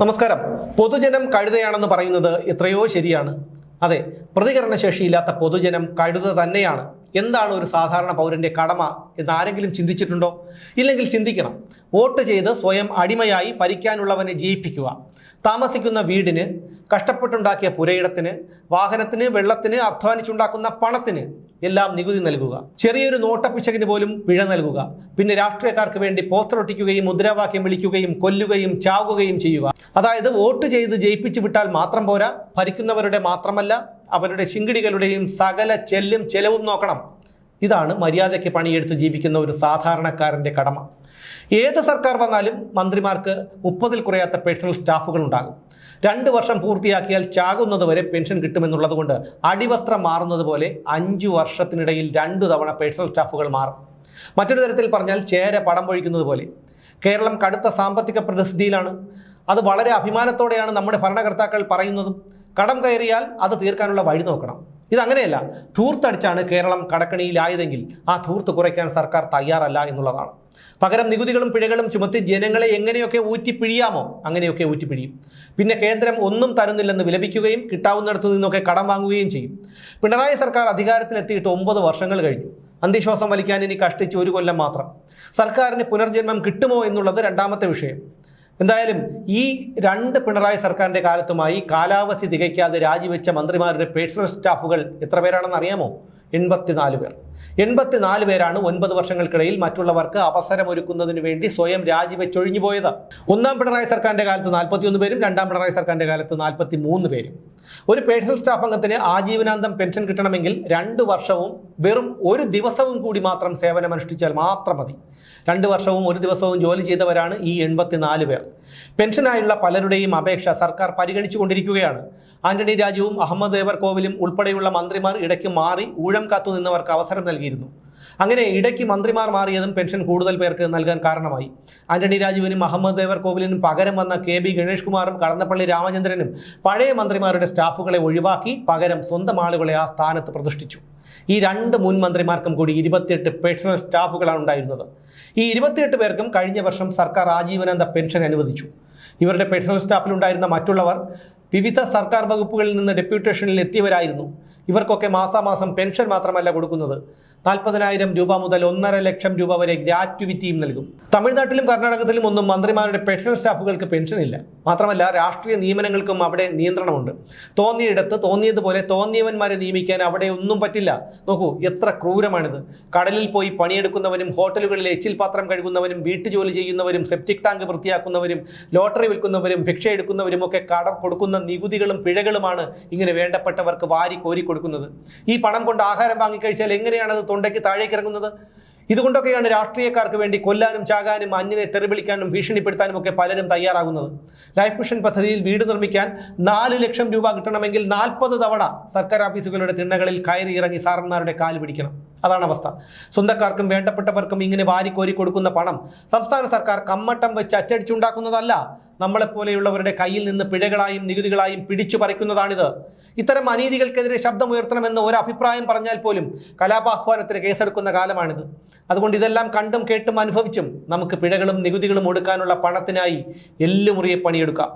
നമസ്കാരം. പൊതുജനം കഴുതയാണെന്ന് പറയുന്നത് എത്രയോ ശരിയാണ്. അതെ പ്രതികരണശേഷിയില്ലാത്ത പൊതുജനം കഴുത തന്നെയാണ്. എന്താണ് ഒരു സാധാരണ പൗരന്റെ കടമ എന്ന് ആരെങ്കിലും ചിന്തിച്ചിട്ടുണ്ടോ? ഇല്ലെങ്കിൽ ചിന്തിക്കണം. വോട്ട് ചെയ്ത് സ്വയം അടിമയായി ഭരിക്കാനുള്ളവനെ ജയിപ്പിക്കുക. താമസിക്കുന്ന വീടിന് കഷ്ടപ്പെട്ടുണ്ടാക്കിയ പുരയിടത്തിന് വാഹനത്തിന് വെള്ളത്തിന് അധ്വാനിച്ചുണ്ടാക്കുന്ന പണത്തിന് എല്ലാം നികുതി നൽകുക. ചെറിയൊരു നോട്ടപ്പിശകിന് പോലും പിഴ നൽകുക. പിന്നെ രാഷ്ട്രീയക്കാർക്ക് വേണ്ടി പോസ്റ്ററൊട്ടിക്കുകയും മുദ്രാവാക്യം വിളിക്കുകയും കൊല്ലുകയും ചാവുകയും ചെയ്യുക. അതായത് വോട്ട് ചെയ്ത് ജയിപ്പിച്ചു വിട്ടാൽ മാത്രം പോരാ. ഭരിക്കുന്നവരുടെ മാത്രമല്ല അവരുടെ ശിങ്കിടികളുടെയും സകല ചെല്ലും ചെലവും നോക്കണം. ഇതാണ് മര്യാദയ്ക്ക് പണിയെടുത്ത് ജീവിക്കുന്ന ഒരു സാധാരണക്കാരന്റെ കടമ. ഏത് സർക്കാർ വന്നാലും മന്ത്രിമാർക്ക് മുപ്പതിൽ കുറയാത്ത പേഴ്സണൽ സ്റ്റാഫുകൾ ഉണ്ടാകും. രണ്ട് വർഷം പൂർത്തിയാക്കിയാൽ ചാകുന്നത് വരെ പെൻഷൻ കിട്ടുമെന്നുള്ളത് കൊണ്ട് അടിവസ്ത്രം മാറുന്നത് പോലെ അഞ്ചു വർഷത്തിനിടയിൽ രണ്ടു തവണ പേഴ്സണൽ സ്റ്റാഫുകൾ മാറും. മറ്റൊരു തരത്തിൽ പറഞ്ഞാൽ ചേര പടം പൊഴിക്കുന്നത് പോലെ. കേരളം കടുത്ത സാമ്പത്തിക പ്രതിസന്ധിയിലാണ്. അത് വളരെ അഭിമാനത്തോടെയാണ് നമ്മുടെ ഭരണകർത്താക്കൾ പറയുന്നതും. കടം കയറിയാൽ അത് തീർക്കാനുള്ള വഴി നോക്കണം. ഇതങ്ങനെയല്ല. ധൂർത്തടിച്ചാണ് കേരളം കടക്കണിയിലായതെങ്കിൽ ആ ധൂർത്ത് കുറയ്ക്കാൻ സർക്കാർ തയ്യാറല്ല എന്നുള്ളതാണ്. പകരം നികുതികളും പിഴകളും ചുമത്തി ജനങ്ങളെ എങ്ങനെയൊക്കെ ഊറ്റിപ്പിഴിയാമോ അങ്ങനെയൊക്കെ ഊറ്റിപ്പിഴിയും. പിന്നെ കേന്ദ്രം ഒന്നും തരുന്നില്ലെന്ന് വിലപിക്കുകയും കിട്ടാവുന്നിടത്തു നിന്നൊക്കെ കടം വാങ്ങുകയും ചെയ്യും. പിണറായി സർക്കാർ അധികാരത്തിലെത്തിയിട്ട് ഒമ്പത് വർഷങ്ങൾ കഴിഞ്ഞു. അന്തിശ്വാസം വലിക്കാൻ ഇനി കഷ്ടിച്ച് ഒരു കൊല്ലം മാത്രം. സർക്കാരിന് പുനർജന്മം കിട്ടുമോ എന്നുള്ളത് രണ്ടാമത്തെ വിഷയം. എന്തായാലും ഈ രണ്ട് പിണറായി സർക്കാരിന്റെ കാലത്തുമായി കാലാവധി തികയ്ക്കാതെ രാജിവെച്ച മന്ത്രിമാരുടെ പേഴ്സണൽ സ്റ്റാഫുകൾ എത്ര പേരാണെന്ന് അറിയാമോ? എൺപത്തിനാല് പേർ. എൺപത്തിനാല് പേരാണ് ഒൻപത് വർഷങ്ങൾക്കിടയിൽ മറ്റുള്ളവർക്ക് അവസരമൊരുക്കുന്നതിന് വേണ്ടി സ്വയം രാജിവെച്ചൊഴിഞ്ഞു പോയത്. ഒന്നാം പിണറായി സർക്കാരിന്റെ കാലത്ത് നാൽപ്പത്തിയൊന്ന് പേരും രണ്ടാം പിണറായി സർക്കാരിന്റെ കാലത്ത് നാൽപ്പത്തി മൂന്ന് പേരും. ഒരു പേഴ്സണൽ സ്റ്റാഫ് അംഗത്തിന് ആജീവനാന്തം പെൻഷൻ കിട്ടണമെങ്കിൽ രണ്ട് വർഷവും വെറും ഒരു ദിവസവും കൂടി മാത്രം സേവനം സേവനമനുഷ്ഠിച്ചാൽ മാത്രം മതി. രണ്ട് വർഷവും ഒരു ദിവസവും ജോലി ചെയ്തവരാണ് ഈ എൺപത്തിനാല് പേർ. പെൻഷനായുള്ള പലരുടെയും അപേക്ഷ സർക്കാർ പരിഗണിച്ചുകൊണ്ടിരിക്കുകയാണ്. ആന്റണി രാജുവും അഹമ്മദ് ദേവർ കോവിലും ഉൾപ്പെടെയുള്ള മന്ത്രിമാർ ഇടയ്ക്ക് മാറി ഊഴം കാത്തു നിന്നവർക്ക് അവസരം നൽകിയിരുന്നു. അങ്ങനെ ഇടയ്ക്ക് മന്ത്രിമാർ മാറിയതും പെൻഷൻ കൂടുതൽ പേർക്ക് നൽകാൻ കാരണമായി. ആന്റണി രാജുവിനും അഹമ്മദ് ദേവർ കോവിലിനും പകരം വന്ന കെ ബി ഗണേഷ് കുമാറും കടന്നപ്പള്ളി രാമചന്ദ്രനും പഴയ മന്ത്രിമാരുടെ സ്റ്റാഫുകളെ ഒഴിവാക്കി പകരം സ്വന്തം ആളുകളെ ആ സ്ഥാനത്ത് പ്രതിഷ്ഠിച്ചു. ഈ രണ്ട് മുൻ മന്ത്രിമാർക്കും കൂടി ഇരുപത്തിയെട്ട് പേഴ്സണൽ സ്റ്റാഫുകളാണ് ഉണ്ടായിരുന്നത്. ഈ ഇരുപത്തിയെട്ട് പേർക്കും കഴിഞ്ഞ വർഷം സർക്കാർ ആജീവനാന്ത പെൻഷൻ അനുവദിച്ചു. ഇവരുടെ പേഴ്സണൽ സ്റ്റാഫിലുണ്ടായിരുന്ന മറ്റുള്ളവർ വിവിധ സർക്കാർ വകുപ്പുകളിൽ നിന്ന് ഡെപ്യൂട്ടേഷനിൽ എത്തിയവരായിരുന്നു. ഇവർക്കൊക്കെ മാസാമാസം പെൻഷൻ മാത്രമല്ല കൊടുക്കുന്നത്. നാൽപ്പതിനായിരം രൂപ മുതൽ ഒന്നര ലക്ഷം രൂപ വരെ ഗ്രാറ്റുവിറ്റിയും നൽകും. തമിഴ്നാട്ടിലും കർണാടകത്തിലും ഒന്നും മന്ത്രിമാരുടെ പെൻഷൻ സ്റ്റാഫുകൾക്ക് പെൻഷൻ ഇല്ല മാത്രമല്ല രാഷ്ട്രീയ നിയമനങ്ങൾക്കും അവിടെ നിയന്ത്രണമുണ്ട്. തോന്നിയിടത്ത് തോന്നിയതുപോലെ തോന്നിയവന്മാരെ നിയമിക്കാൻ അവിടെ ഒന്നും പറ്റില്ല. നോക്കൂ എത്ര ക്രൂരമാണിത്. കടലിൽ പോയി പണിയെടുക്കുന്നവനും ഹോട്ടലുകളിൽ എച്ചിൽ പാത്രം കഴുകുന്നവനും വീട്ടുജോലി ചെയ്യുന്നവരും സെപ്റ്റിക് ടാങ്ക് വൃത്തിയാക്കുന്നവരും ലോട്ടറി വിൽക്കുന്നവരും ഭിക്ഷ എടുക്കുന്നവരും ഒക്കെ കടം കൊടുക്കുന്ന നികുതികളും പിഴകളുമാണ് ഇങ്ങനെ വേണ്ടപ്പെട്ടവർക്ക് വാരി കോരി കൊടുക്കുന്നത്. ഈ പണം കൊണ്ട് ആഹാരം വാങ്ങിക്കഴിച്ചാൽ എങ്ങനെയാണ് അത് തൊണ്ടയ്ക്ക് താഴേക്ക് ഇറങ്ങുന്നത്? ഇതുകൊണ്ടൊക്കെയാണ് രാഷ്ട്രീയക്കാർക്ക് വേണ്ടി കൊല്ലാനും ചാകാനും അന്യനെ തെറിവിളിക്കാനും ഭീഷണിപ്പെടുത്താനും ഒക്കെ പലരും തയ്യാറാകുന്നത്. ലൈഫ് മിഷൻ പദ്ധതിയിൽ വീട് നിർമ്മിക്കാൻ നാല് ലക്ഷം രൂപ കിട്ടണമെങ്കിൽ നാൽപ്പത് തവണ സർക്കാർ ഓഫീസുകളുടെ തിണ്ണകളിൽ കയറി ഇറങ്ങി സാറന്മാരുടെ കാൽ പിടിക്കണം. അതാണ് അവസ്ഥ. സ്വന്തക്കാർക്കും വേണ്ടപ്പെട്ടവർക്കും ഇങ്ങനെ വാരിക്കോരി കൊടുക്കുന്ന പണം സംസ്ഥാന സർക്കാർ കമ്മട്ടം വെച്ച് അച്ചടിച്ചുണ്ടാക്കുന്നതല്ല. നമ്മളെപ്പോലെയുള്ളവരുടെ കയ്യിൽ നിന്ന് പിഴകളായും നികുതികളായും പിടിച്ചു പറിക്കുന്നതാണിത്. ഇത്തരം അനീതികൾക്കെതിരെ ശബ്ദമുയർത്തണമെന്ന് ഒരു അഭിപ്രായം പറഞ്ഞാൽ പോലും കലാപാഹ്വാനത്തിന് കേസെടുക്കുന്ന കാലമാണിത്. അതുകൊണ്ട് ഇതെല്ലാം കണ്ടും കേട്ടും അനുഭവിച്ചും നമുക്ക് പിഴകളും നികുതികളും ഒടുക്കാനുള്ള പണത്തിനായി എല്ലുമുറിയെ പണിയെടുക്കാം.